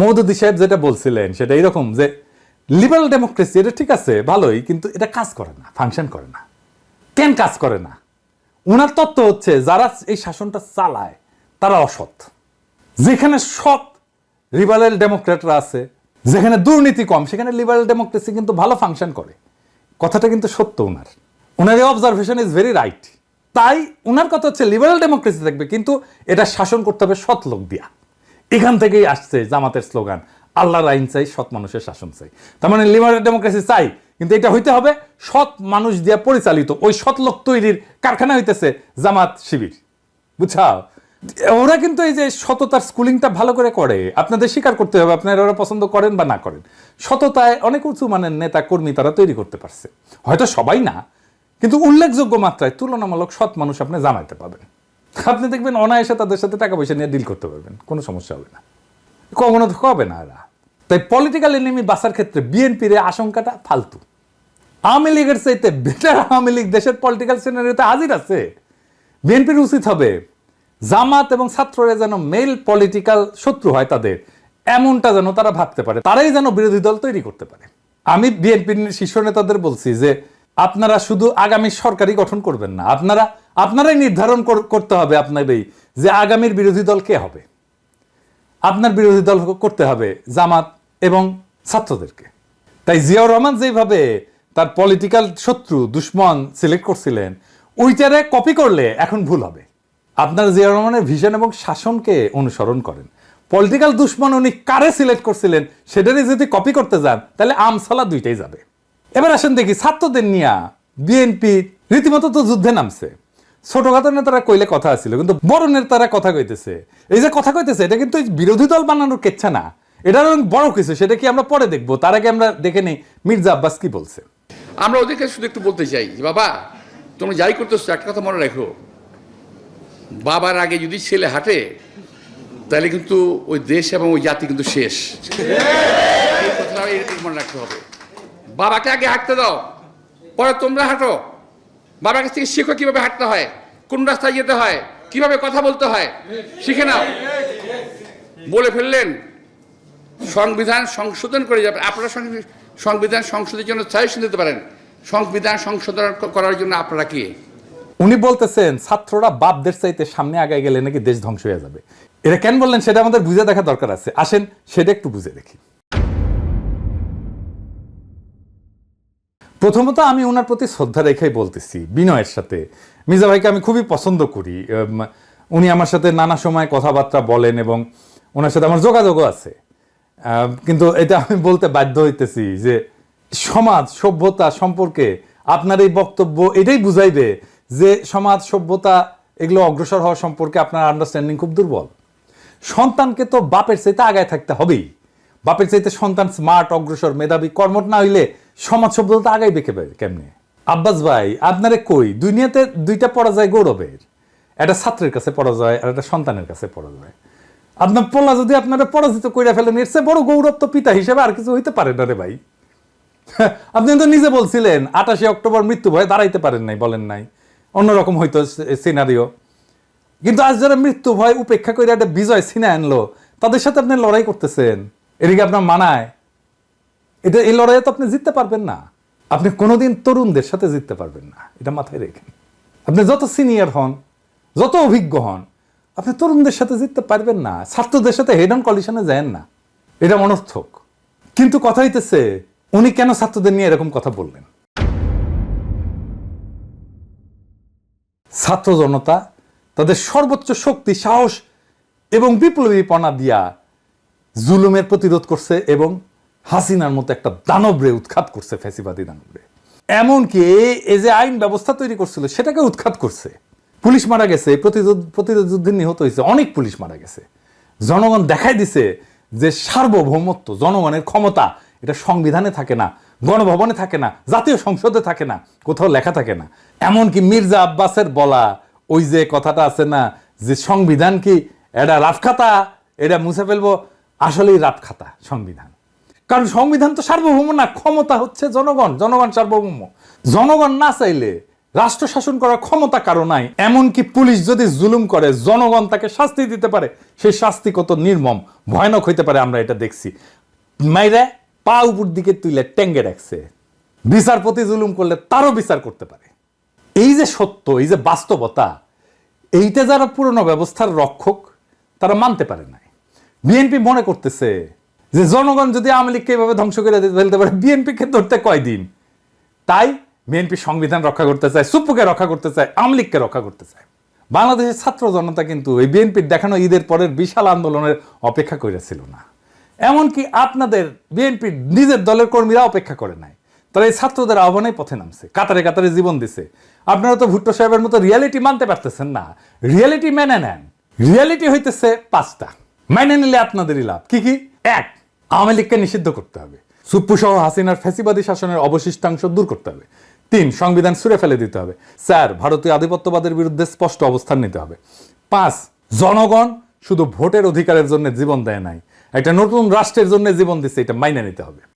মৌদুদি সাহেব যেটা বলছিলেন, সেটা এরকম যে লিবারাল ডেমোক্রেসি এটা ঠিক আছে, ভালোই, কিন্তু এটা কাজ করে না ফাংশন করে না। কেন কাজ করে না? ওনার তত্ত্ব হচ্ছে, যারা এই শাসনটা চালায়, তারা অসৎ। যেখানে সৎ লিবারেল ডেমোক্রেটরা আছে, যেখানে দুর্নীতি কম, সেখানে লিবারেল ডেমোক্রেসি কিন্তু ভালো ফাংশন করে। কথাটা কিন্তু সত্য ওনার ওনার এই অবজারভেশন ইজ ভেরি রাইট তাই ওনার কথা হচ্ছে লিবারেল ডেমোক্রেসি থাকবে, কিন্তু এটা শাসন করতে হবে সৎ লোক দিয়া। এখান থেকেই আসছে জামাতের স্লোগান, আল্লাহর আইন চাই, সৎ মানুষের শাসন চাই। তার মানে লিবারেল ডেমোক্রেসি চাই, কিন্তু এটা হইতে হবে সৎ মানুষ দিয়ে পরিচালিত, ওই সৎ লোক তৈরির কারখানা হইতেছে জামাত শিবির। বুঝছাও? ওরা কিন্তু এই যে সততার স্কুলিংটা ভালো করে করে, আপনাদের স্বীকার করতে হবে, আপনারা ওরা পছন্দ করেন বা না করেন। সততায় অনেক উঁচু মানের নেতা, কর্মী তারা তৈরি করতে পারছে। হয়তো সবাই না, কিন্তু উল্লেখযোগ্য মাত্রায় তুলনামূলক সৎ মানুষ আপনি জানাইতে পাবেন। আপনি দেখবেন অনায়াসে তাদের সাথে টাকা পয়সা নিয়ে ডিল করতে পারবেন, কোনো সমস্যা হবে না। কখনো হবে না এরা। তাই পলিটিক্যাল এনিমি বাসার ক্ষেত্রে বিএনপির আশঙ্কাটা ফালতু। আওয়ামী লীগের চাইতে বেটার আওয়ামী লীগ দেশের পলিটিক্যাল সিনারিতে হাজির আছে। বিএনপির উচিত হবে, জামাত এবং ছাত্ররা যেন মেল পলিটিক্যাল শত্রু হয় তাদের, এমনটা যেন তারা ভাবতে পারে, তারাই যেন বিরোধী দল তৈরি করতে পারে। আমি বিএনপির শীর্ষ নেতাদের বলছি যে, আপনারা শুধু আগামী সরকারই গঠন করবেন না, আপনারা আপনারাই নির্ধারণ করতে হবে আপনারই যে আগামীর বিরোধী দল কে হবে। আপনার বিরোধী দল করতে হবে জামাত এবং ছাত্রদেরকে। তাই জিয়াউর রহমান যেভাবে তার পলিটিক্যাল শত্রু, দুশ্মন সিলেক্ট করছিলেন, ওইটারে কপি করলে এখন ভুল হবে। আপনার জিয়াউর রহমানের ভিশন এবং শাসনকে অনুসরণ করেন। পলিটিক্যাল দুশ্মন উনি কারে সিলেক্ট করছিলেন, সেটারই যদি কপি করতে যান, তাহলে আমসালা দুইটাই যাবে। এবার আসেন দেখি ছাত্রদের নিয়ে বিএনপি রীতিমতো তো যুদ্ধে নামছে। ছোটখাটো নেতারা কইলে কথা আছিল, কিন্তু বড় নেতারা কথা কইতেছে। এই যে কথা কইতেছে, এটা কিন্তু বিরোধী দল বানানোর কেচ্ছা না। এটা অনেক বড় কিছু, সেটা কি আমরা পরে দেখব? তার আগে আমরা দেখে নেই মির্জা আব্বাস কি বলছে। আমরা ওদেরকে শুধু একটু বলতে চাই বাবা, তোমরা যাই করতেছো, একটা কথা মনে রাখো। বাবার আগে যদি ছেলে হাঁটে, তাহলে কিন্তু ওই দেশ এবং ওই জাতি কিন্তু শেষ। মনে রাখতে হবে। বাবাকে আগে হাঁটতে দাও, পরে তোমরা হাঁটো। বাবার কাছ থেকে শেখো কীভাবে হাঁটতে হয়, কোন রাস্তায় যেতে হয়, কীভাবে কথা বলতে হয়, শিখে নাও। বলে ফেললেন, সংবিধান সংশোধন করে যাবেন আপনারা সংবিধান সংশোধনের জন্য সাজেশন দিতে পারেন। সংবিধান সংশোধন করার জন্য আপনারা কি? উনি বলতেছেন, ছাত্ররা বাপদের চাইতে সামনে আগায় গেলে নাকি দেশ ধ্বংস হয়ে যাবে। এটা কেন বললেন, সেটা আমাদের বুঝে দেখা দরকার আছে। আসেন, সেটা একটু বুঝে দেখি। প্রথমত আমি ওনার প্রতি শ্রদ্ধা রেখেই বলতেছি, বিনয়ের সাথে। মির্জা ভাইকে আমি খুবই পছন্দ করি। উনি আমার সাথে নানা সময় কথাবার্তা বলেন এবং ওনার সাথে আমার যোগাযোগও আছে। কিন্তু এটা আমি বলতে বাধ্য হইতেছি যে সমাজ সভ্যতা সম্পর্কে আপনার এই বক্তব্য এটাই বুঝাইবে যে সমাজ সভ্যতা এগুলো অগ্রসর হওয়া সম্পর্কে আপনার আন্ডারস্ট্যান্ডিং খুব দুর্বল। সন্তানকে তো বাপের চাইতে আগায় থাকতে হবেই। বাপের চাইতে সন্তান স্মার্ট অগ্রসর, মেধাবী কর্মট না হইলে সমাজ সভ্যতা আগাই বেঁকে পাবে কেমনে? আব্বাস ভাই, আপনারে কই, দুনিয়াতে দুইটা পরাজয় গৌরবের। একটা ছাত্রের কাছে পরাজয় আর একটা সন্তানের কাছে পরাজয়। আপনার পোলা যদি আপনারা পরাজিত কইরা ফেলেন এর চেয়ে বড় গৌরব তো পিতা হিসেবে আর কিছু হইতে পারে না রে ভাই। আপনি তো নিজে বলছিলেন আঠাশে অক্টোবর মৃত্যু ভয়ে দাঁড়াইতে পারেন নাই, বলেন নাই। অন্যরকম হইতো সিনারিও কিন্তু আজ যারা মৃত্যু ভয় উপেক্ষা করে একটা বিজয় সিনে আনলো, তাদের সাথে আপনি লড়াই করতেছেন। এদিকে আপনার মানায়। এটা এই লড়াইয়ে তো আপনি জিততে পারবেন না। আপনি কোনোদিন তরুণদের সাথে জিততে পারবেন না। এটা মাথায় রেখেন আপনি যত সিনিয়র হন, যত অভিজ্ঞ হন, আপনি তরুণদের সাথে জিততে পারবেন না। ছাত্রদের সাথে হেড অন কলিশনে যায়েন না। এটা অনর্থক। কিন্তু কথা হইতেছে, উনি কেন ছাত্রদের নিয়ে এরকম কথা বললেন? ছাত্র জনতা তাদের সর্বোচ্চ শক্তি, সাহস এবং বিপ্লবীপনা দিয়া জুলুমের প্রতিরোধ করছে এবং হাসিনার মতো একটা দানবরে উৎখাত করছে ফ্যাসিবাদী দানবরে। এমনকি এ- যে আইন ব্যবস্থা তৈরি করছিল, সেটাকে উৎখাত করছে। পুলিশ মারা গেছে, প্রতিরোধ প্রতিরোধ যুদ্ধে নিহত হয়েছে, অনেক পুলিশ মারা গেছে। জনগণ দেখাই দিছে যে সার্বভৌমত্ব, জনগণের ক্ষমতা, এটা সংবিধানে থাকে না, গণভবনে থাকে না, জাতীয় সংসদে থাকে না, কোথাও লেখা থাকে না। এমনকি মির্জা আব্বাসের বলা, ওই যে কথাটা আছে না, যে সংবিধান কি, এটা রাফখাতা, এটা মুছে ফেলব আসলেই রাফখাতা সংবিধান। কারণ সংবিধান তো সার্বভৌম না, ক্ষমতা হচ্ছে জনগণ জনগণ সার্বভৌম। জনগণ না চাইলে রাষ্ট্র শাসন করার ক্ষমতা কারও নাই, এমনকি পুলিশ যদি জুলুম করে, জনগণ তাকে শাস্তি দিতে পারে। সেই শাস্তি কত নির্মম, ভয়ানক হইতে পারে আমরা এটা দেখছি। মাইরা পা উপর দিকে তুলে ট্যাঙ্গে রাখছে। বিচারপতি জুলুম করলে তারও বিচার করতে পারে। এই যে সত্য, এই যে বাস্তবতা, এইটা যারা পুরনো ব্যবস্থার রক্ষক, তারা মানতে পারে নাই। বিএনপি মনে করতেছে যে জনগণ যদি আওয়ামী লীগকে এভাবে ধ্বংস করে ফেলতে পারে, বিএনপিকে ধরতে কয়দিন? তাই বিএনপি সংবিধান রক্ষা করতে চায় সুপুকে রক্ষা করতে চায়, আওয়ামী লীগকে রক্ষা করতে চায়। বাংলাদেশের ছাত্র জনতা কিন্তু এই বিএনপির দেখানো ঈদের পরের বিশাল আন্দোলনের অপেক্ষা করেছিল না। এমনকি আপনাদের বিএনপির নিজের দলের কর্মীরা অপেক্ষা করে নাই। তারা এই ছাত্রদের আহ্বানে পথে নামছে, কাতারে কাতারে জীবন দিছে। আপনারা তো ভুট্টো সাহেবের মতো রিয়ালিটি মানতে পারতেছেন না। রিয়ালিটি মেনে নেন। রিয়ালিটি হইতেছে পাঁচটা। মেনে নিলে আপনাদেরই লাভ। কি কি? এক, আওয়ামী লীগকে নিষিদ্ধ করতে হবে। সুপ্পু সহ হাসিনার ফ্যাসিবাদী শাসনের অবশিষ্টাংশ দূর করতে হবে। তিন, সংবিধান সুরে ফেলে দিতে হবে। স্যার ভারতীয় আধিপত্যবাদের বিরুদ্ধে স্পষ্ট অবস্থান নিতে হবে। পাঁচ, জনগণ শুধু ভোটের অধিকারের জন্য জীবন দেয় নাই। একটা নতুন রাষ্ট্রের জন্য জীবন দিচ্ছে এটা মাইনে নিতে হবে।